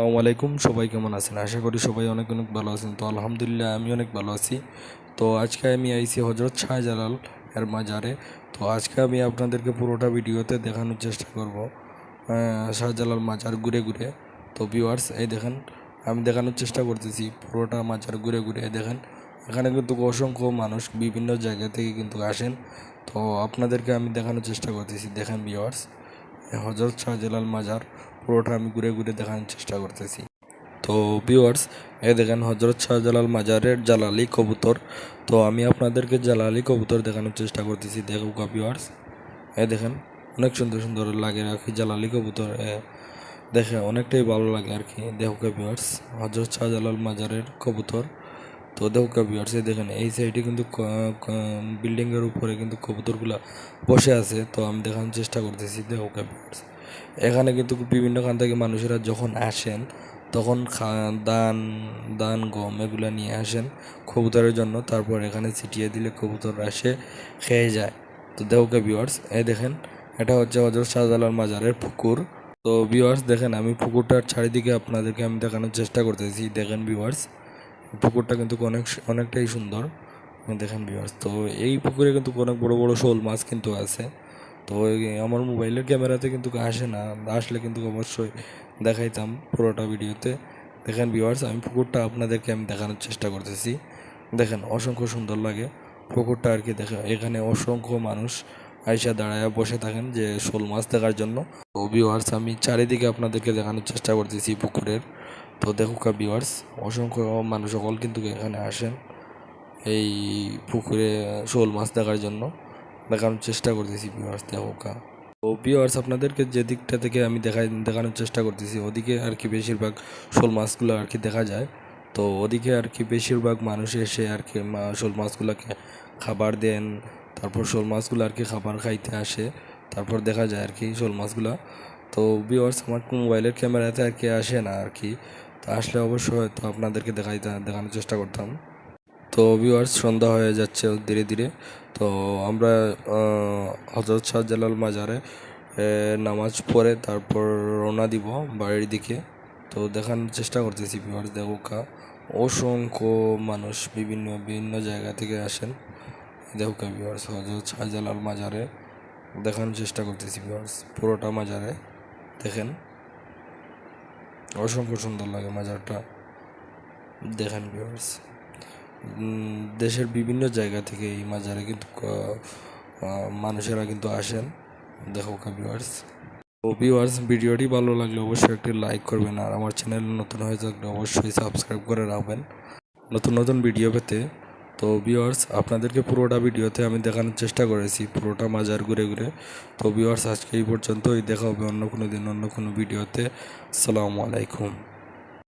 আসসালামু আলাইকুম, সবাই কেমন আছেন? আশা করি সবাই অনেক অনেক ভালো আছেন। তো আলহামদুলিল্লাহ, আমি অনেক ভালো আছি। তো আজকে আমি আইছি হজরত শাহজালাল এর মাজারে। তো আজকে আমি আপনাদেরকে পুরোটা ভিডিওতে দেখানোর চেষ্টা করব শাহজালাল মাজার ঘুরে ঘুরে। তো ভিউয়ার্স এই দেখেন, আমি দেখানোর চেষ্টা করতেছি পুরোটা মাজার ঘুরে ঘুরে দেখেন। এখানে কিন্তু অসংখ্য মানুষ বিভিন্ন জায়গা থেকে কিন্তু আসেন। তো আপনাদেরকে আমি দেখানোর চেষ্টা করতেছি, দেখেন ভিউয়ার্স হজরত শাহজালাল মাজার, পুরোটা আমি ঘুরে ঘুরে দেখানোর চেষ্টা করতেছি। তো ভিউয়ার্স এ দেখেন হজরত শাহজালাল মাজারের জালালি কবুতর। তো আমি আপনাদেরকে জালালি কবুতর দেখানোর চেষ্টা করতেছি, দেখুকা ভিউয়ার্স এ দেখেন, অনেক সুন্দর সুন্দর লাগে আর কি জালালি কবুতর দেখে অনেকটাই ভালো লাগে আর কি। দেখুকা ভিউয়ার্স হজরত শাহজালাল মাজারের কবুতর। তো দেখুকা ভিউয়ার্স দেখেন, এই সাইডে কিন্তু বিল্ডিংয়ের উপরে কিন্তু কবুতরগুলা বসে আছে, তো আমি দেখানোর চেষ্টা করতেছি দেখুকা ভিউয়ার্স এখানে কিন্তু বিভিন্ন খান থেকে মানুষেরা যখন আসেন, তখন দান দান, গম এগুলো নিয়ে আসেন কবুতরের জন্য, তারপর এখানে ছিটিয়ে দিলে কবুতর আসে খেয়ে যায়। তো দেহকে ভিউয়ার্স এই দেখেন, এটা হচ্ছে হজরত শাহজালাল মাজারের পুকুর। তো ভিউয়ার্স দেখেন, আমি পুকুরটার চারিদিকে আপনাদেরকে আমি দেখানোর চেষ্টা করতেছি, দেখেন ভিউয়ার্স পুকুরটা কিন্তু অনেক অনেকটাই সুন্দর। দেখেন ভিউয়ার্স তো এই পুকুরে কিন্তু অনেক বড় বড় শোল মাছ কিন্তু আছে। তো আমার মোবাইলের ক্যামেরাতে কিন্তু আসে না, আসলে কিন্তু অবশ্যই দেখাইতাম পুরোটা ভিডিওতে। দেখেন ভিউয়ার্স আমি পুকুরটা আপনাদেরকে আমি দেখানোর চেষ্টা করতেছি। দেখেন অসংখ্য সুন্দর লাগে পুকুরটা আর কি দেখে এখানে অসংখ্য মানুষ আইসা দাঁড়ায় বসে থাকেন যে শোল মাছ দেখার জন্য। তো ভিউয়ার্স আমি চারিদিকে আপনাদেরকে দেখানোর চেষ্টা করতেছি পুকুরের। তো দেখুকা ভিউয়ার্স অসংখ্য মানুষ সকল কিন্তু এখানে আসেন এই পুকুরে শোল মাছ দেখার জন্য। দেখানোর চেষ্টা করতেছি ভিউয়ার্স দেখুকা তো ভিউয়ার্স আপনাদেরকে যে দিকটা থেকে আমি দেখাই, দেখানোর চেষ্টা করতেছি, ওদিকে আর কি বেশিরভাগ শোল মাছগুলো আর কি দেখা যায়। তো ওদিকে আর কি বেশিরভাগ মানুষ এসে আর কি শোল মাছগুলোকে খাবার দেন, তারপর শোল মাছগুলো আর কি খাবার খাইতে আসে, তারপর দেখা যায় আর কি শোল মাছগুলো। তো ভিউয়ার্স আমার মোবাইলের ক্যামেরাতে আর কি আসে না আর কি। তো আসলে অবশ্যই হয়তো আপনাদেরকে দেখাইতে দেখানোর চেষ্টা করতাম। তো ভিউয়ার্স সন্ধ্যা হয়ে যাচ্ছে ধীরে ধীরে। তো আমরা হজরত শাহজালাল মাজারে নামাজ পড়ে তারপর রওনা দিব বাড়ির দিকে। তো দেখানোর চেষ্টা করতেছি ভিউয়ার্স দেখো কা অসংখ্য মানুষ বিভিন্ন বিভিন্ন জায়গা থেকে আসেন। দেখো কা ভিউয়ার্স হজরত শাহজালাল মাজারে দেখানোর চেষ্টা করতেছি ভিউয়ার্স পুরোটা মাজারে দেখেন। অসংখ্য সুন্দর লাগে মাজারটা। দেখেন ভিউয়ার্স দেশের বিভিন্ন জায়গা থেকে এই মাজারে কিন্তু মানুষেরা কিন্তু আসেন। দেখো ভিউয়ার্স তো ভিউয়ার্স ভিডিওটি ভালো লাগলে অবশ্যই একটি লাইক করবেন। আর আমার চ্যানেল নতুন হয়ে থাকলে অবশ্যই সাবস্ক্রাইব করে রাখবেন। নতুন নতুন ভিডিও পেতে তো ভিওয়ার্স আপনাদেরকে পুরোটা ভিডিওতে আমি দেখানোর চেষ্টা করেছি, পুরোটা মাজার ঘুরে ঘুরে। তো ভিওয়ার্স আজকে এই পর্যন্তই, দেখা হবে অন্য কোনো দিন, অন্য কোনো ভিডিওতে। আসসালামু আলাইকুম।